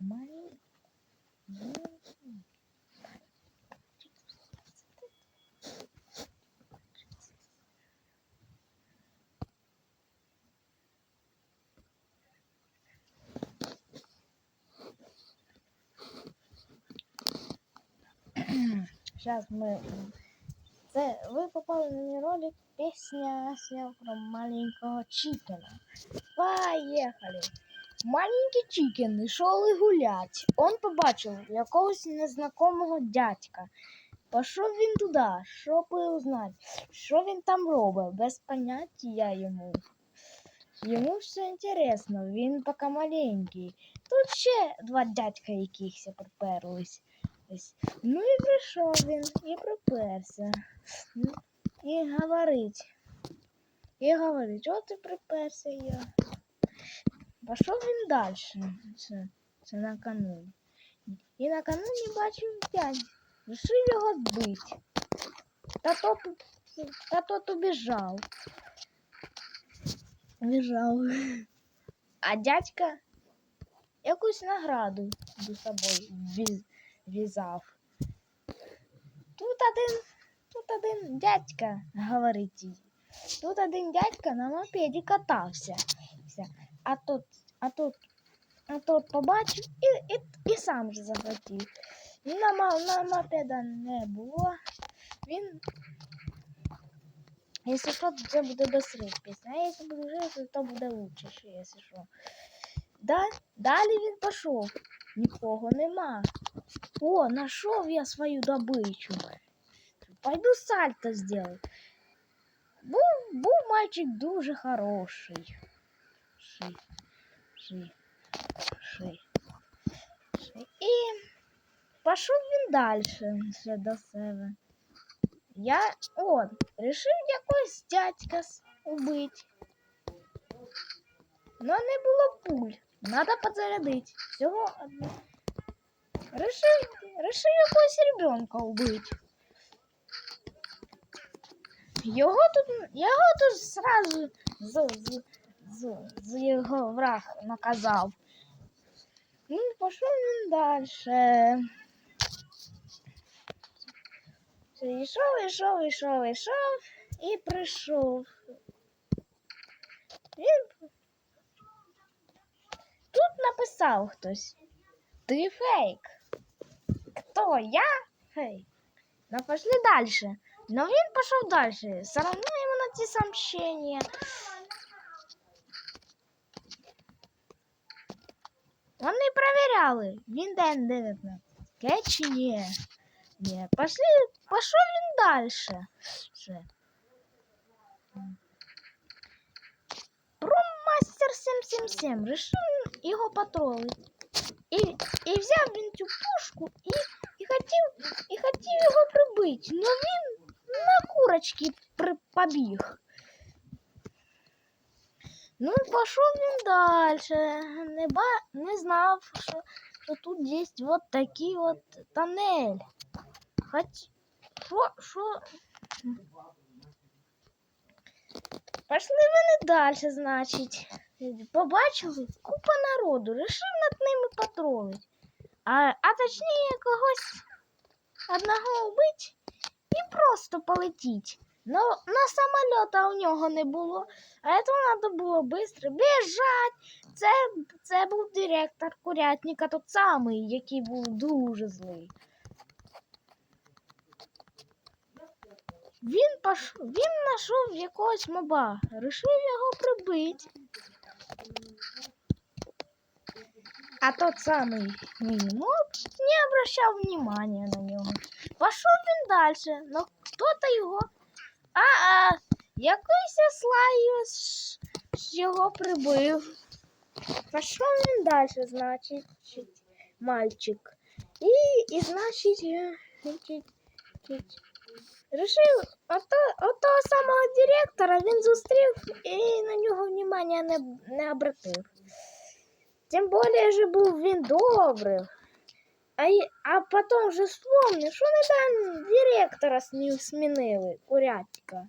Маленький. Сейчас мы... Це ви попали на мій ролик пісня сняв про маленького Чікена. Поїхали! Маленький Чікен йшов гулять. Он побачив якогось незнакомого дядька. Пішов він туди, щоб узнати, що він там робить, без поняття йому. Йому все інтересно, він поки маленький. Тут ще два дядька якихось приперлись. Ну і прийшов він, і приперся. Ну, І говорить. І говорить, от ти приперся я. Пішов він далі. Це, це накануні. І накануні бачив дядь. Рішив його збити. Та тот, та тот убіжав. Біжав. А дядька якусь награду до собою віз, в'язав. Тут один, тут один дядька, говорить їй. Тут один дядька на мопеді катався. А тут, а тут, а тут побачив і, і, і сам же захотів. На, на мопеда не було. Він. Якщо що, то це буде без пісня. А якщо буде жити, то буде лучше, що, якщо що. Да, далі він пішов. Нікого нема. О, нашов я свою добычу. Пойду сальто сделаю. Був, був мальчик дуже хороший. Ши, ши, ши, ши. І пішов він далі ще до себе. Я от, рішив якогось дядька убить. Но не було пуль. Надо подзарядить. Всього одне. Решив, решив якогось ребенка убить. Його тут, його тут сразу з, з, з, з його враг наказав. Ну, пішов він далі. Йшов, йшов, йшов, йшов і прийшов. Він тут написав хтось. Ты фейк. Кто? Я? Фейк. Ну, пошли дальше. Но він пошел дальше. Все равно ему найти сообщение. Вони проверяли. Він день 19. Ке чи ні? Ні. Пошли, пошел він дальше. Ще. Промастер 777 решив його потролити. І, і взяв він цю пушку і, і хотів, і хотів його прибити. Но він на курочки при, побіг. Ну, пішов він далі. Не, ба, не знав, що, що тут є вот такий от тоннель. Хоч що, що... Пішли вони далі, значить. Побачили купа народу, рішив над ними потролить. А, а точніше когось одного вбить і просто полетіть. Ну, на самоліта у нього не було, а це треба було швидко біжать. Це, це був директор курятника, тот самий, який був дуже злий. Він пош... він знайшов якогось моба, рішив його прибити. А тот самый мини-моб не обращал внимания на него. Пошел він дальше, но кто-то його. А-а, якийсь слайс його прибив. Пішов він далі, значить, мальчик. І, і значить, е, Рішив ото, отого самого директора він зустрів і на нього внимання не, не обратив. Тим більше був він добрий. А, й- а потім вже вспомнив, що не там директора сні- змінили, курятика.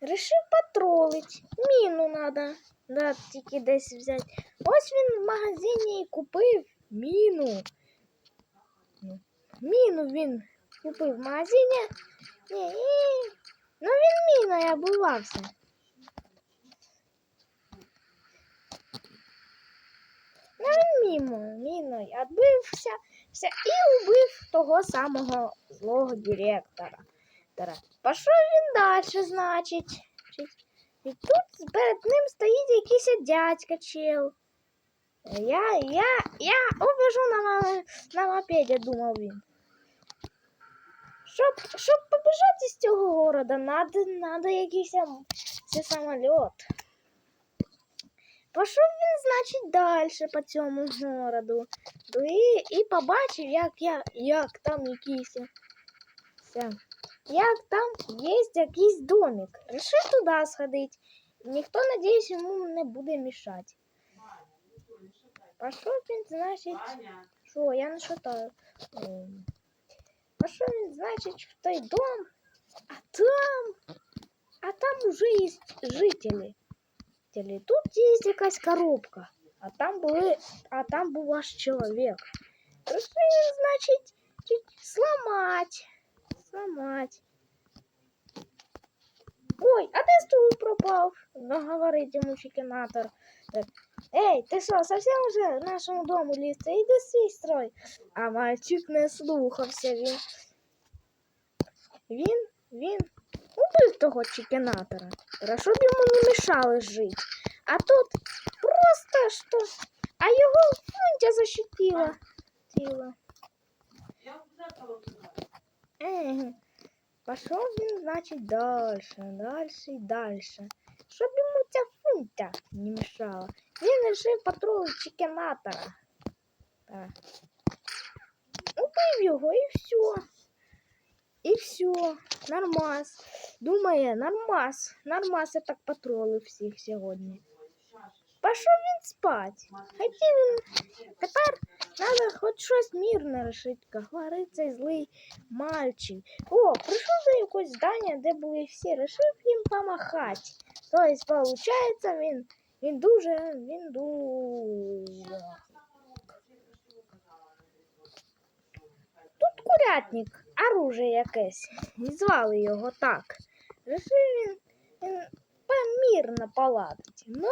Рішив потролить. Міну надо Да, тільки десь взяти. Ось він в магазині і купив міну. Ну, Міну він купив в магазині. Ні, і... Ну він міною обувався. Ну мімо, міною відбився і убив того самого злого директора. Пішов він далі, значить. І тут перед ним стоїть якийсь дядька чел. Я, я, я убежу на, на мопеді, думав він. Щоб, щоб побіжати з цього города, надо, надо якийсь самоліт. Пішов він, значить, далі по цьому городу. Ну І, і побачив, як, я, як там якийсь. Це, як там є якийсь домик. Рішив туди сходити. Ніхто, надіюсь, йому не буде мішати. Пішов він, значить, що, я не шатаю. Ем, Пішов він, значить, в той дом, а там, а там уже є жителі. Жителі. Тут є якась коробка, а там були, а там був ваш чоловік. Рішив він, значить, чуть сломать, сломать. Ой, а де стул пропав? Говорить йому чекінатор. Ей, ти що, совсем уже нашому дому лізти? Іди свій строй. А мальчик не слухався він. Він, він убив того чекінатора. Щоб йому не мішали жити. А тут просто що. А його фунтя защитила. Тіло. Еге. Пішов він, значить, далі, далі і далі. Щоб йому ця фунтя не мішала. Він вирішив патруль чекінатора. Так. Убив його і все. І все. Нормас. Думає, нормас. Нормас я так патрулив всіх сьогодні. Пішов він спать. Хотів він. Тепер треба хоч щось мирне рішити, як говорить цей злий мальчик. О, прийшов до якогось здання, де були всі, рішив їм помахати. Тобто, виходить, він, він дуже, він дуже. Тут курятник, оружие якесь. І звали його так. Рішив він, він помірно поладить. Но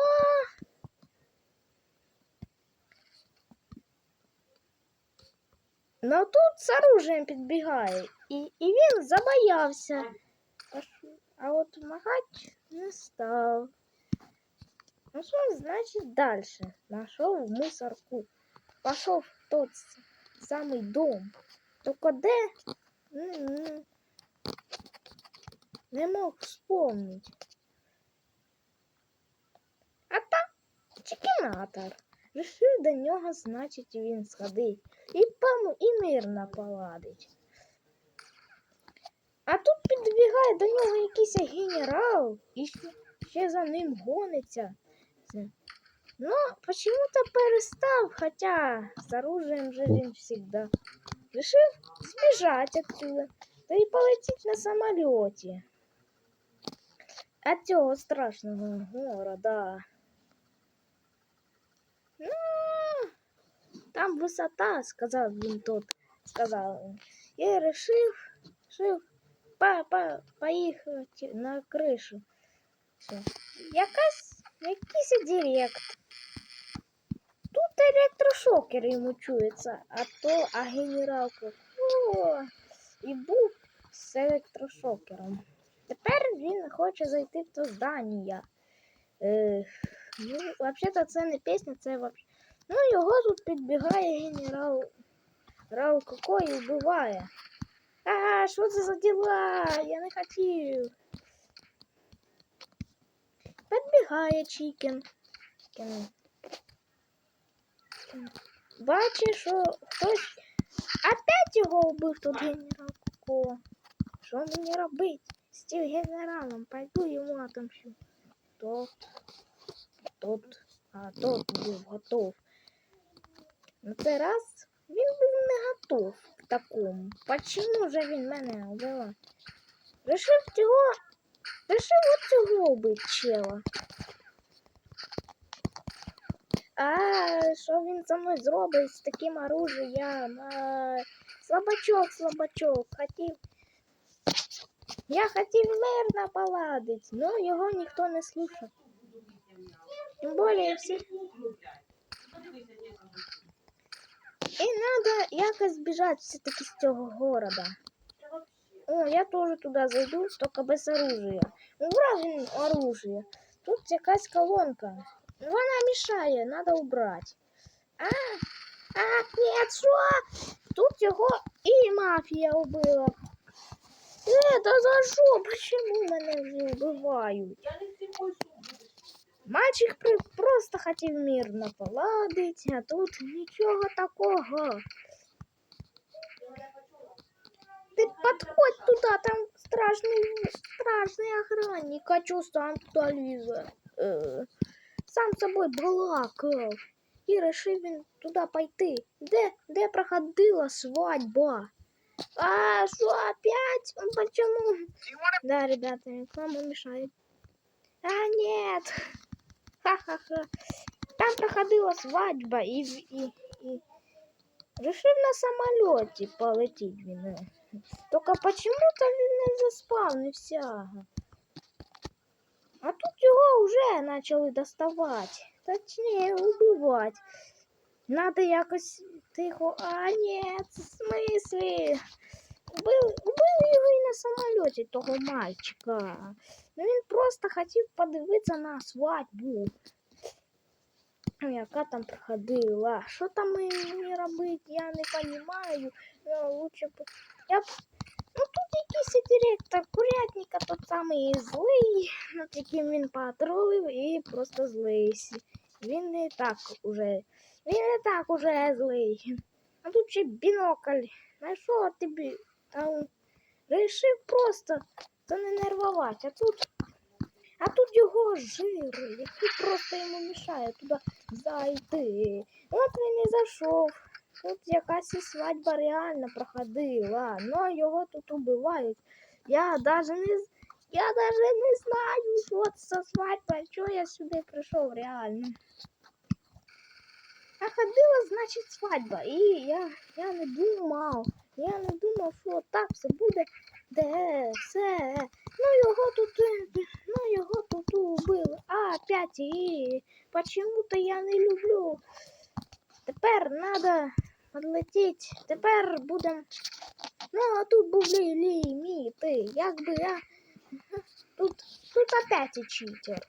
Но тут з оружием підбігає, і, і він забоявся. Аж- А от махать не став. Ну що значить далі? Нашов мусорку. Пішов в тот с- самий дом. Тільки де? М-м. Не мог вспомнити. А там чекінатор. Рішив до нього, значить, він сходить і, пом... і мирно поладить. А тут підбігає до нього якийсь генерал і ще, ще за ним гониться. Ну, почему-то перестав, хотя с оружием же він всегда. Решив збіжати отсюда, та й полетіть на самоліті. От цього страшного города. Ну, там висота, сказав він тот, сказав він. Я решив, решив по, по, поїхати на кришу. Все. Якась, якийсь директ. Тут електрошокер йому чується, а то, а генералка, о, і був з електрошокером. Він хоче зайти в то здання. Е, ну, взагалі-то це не пісня, це вообще. Ну, його тут підбігає генерал. Генерал Коко і вбиває. А, що це за діла? Я не хотів. Підбігає. Чікен. Бачиш, що хтось опять його вбив тут генерал Коко. Що мені робити цим генералом? Пойду йому отомщу. Тот, тот, а тот був готов. На цей раз він був не готов к такому. Почему же він мене вбила? Решив цього, решив от цього вбити чела. А що він со мною зробить з таким оружием? А, слабачок, слабачок, хотів. Я хотів мирно поладить, но його ніхто не слухав. Тим більше всі. І треба якось біжати все-таки з цього города. О, я теж туди зайду, тільки без оружия. Убрав він оружие. Тут якась колонка. Вона мішає, треба убрати. А, а, ні, що? Тут його і мафія убила. Е, да за що? Почему мене вже вбивають? Мальчик при- просто хотів мирно поладить, а тут нічого такого. Ти підходь туди, там страшний, страшний охранник, а чого сам туди лізе? Е, сам з собою балакав. І рішив він туди пойти. Де, де проходила свадьба? А, что опять? Он Почему? Да, ребята, реклама мешает. А, нет. Ха-ха-ха. Там проходила свадьба и, и, и... Решив на самолете полететь він. е. Только почему-то він не заспавнився. А тут його вже почали доставати. Точніше, убивати. Надо якось тихо. А, ні, в смислі? Убили, його і на самоліті того мальчика. Ну він просто хотів подивитися на свадьбу. Яка там проходила. Що там мені робити, я не розумію. Ну, лучше. Я. Ну тут якийсь директор курятника, тот самий злий, над яким він патрулив і просто злий. Він не так уже. Він не так уже злий. А тут ще бінокль. Знайшов тобі. Там рішив просто то не нервувати. А тут, а тут його жир, який просто йому мішає туди зайти. От він і зайшов. Тут якась і свадьба реально проходила, но його тут убивають. Я даже не я даже не знаю, що це за свадьба, чого я сюди прийшов реально. А ходила, значить, свадьба. І я, я не думав, я не думав, що так все буде, де все. Ну його тут, е, ну його тут убили. А, опять і почему-то я не люблю. Тепер треба відлетіти. Тепер будемо. Ну, а тут були ліміти. Якби я. Тут, тут опять читер.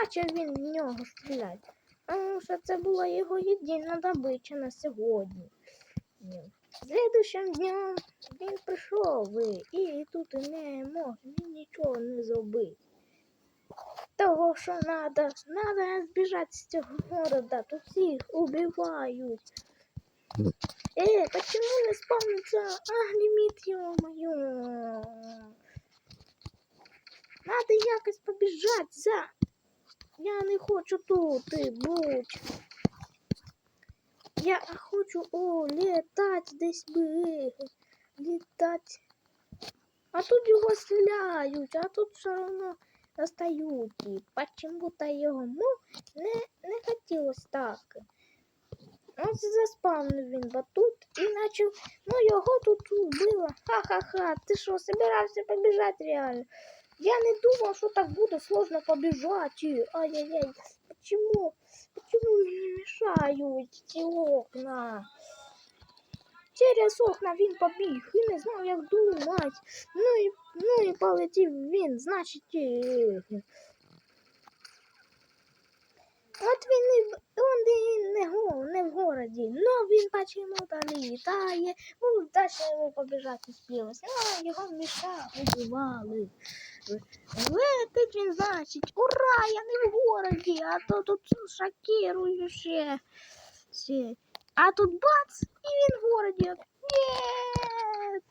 Почав він в нього стріляти. Тому що це була його єдина добича на сьогодні. Ні. Слідущим днем він прийшов і, тут не мог він нічого не зробити. Того, що надо, надо збіжати з цього города, тут всіх убивають. Е, почему не спавнится огнемит, ё-моё? Надо якось побіжать за. Я не хочу тут бути. Я хочу о, літати десь би. Літати. А тут його стріляють, а тут все одно достають. І почему-то йому не, не хотілося так. Ось заспавнив він батут і начав, ну його тут убило. Ха-ха-ха, ти що, собирався побіжати реально? Я не думав, що так буде сложно побіжати. Ай-яй-яй, почему? Почему мені мешають ці окна? Через окна він побіг і не знав, як думати. Ну і, ну і полетів він, значить. е, От він і в- он і не, го, не в городі, но він почему-то літає, ну, далі йому побіжати не спілось. Ну, його в мішка убивали. Летить він, значить, ура, я не в городі, а то тут шокірую ще. А тут бац, і він в городі. Нет!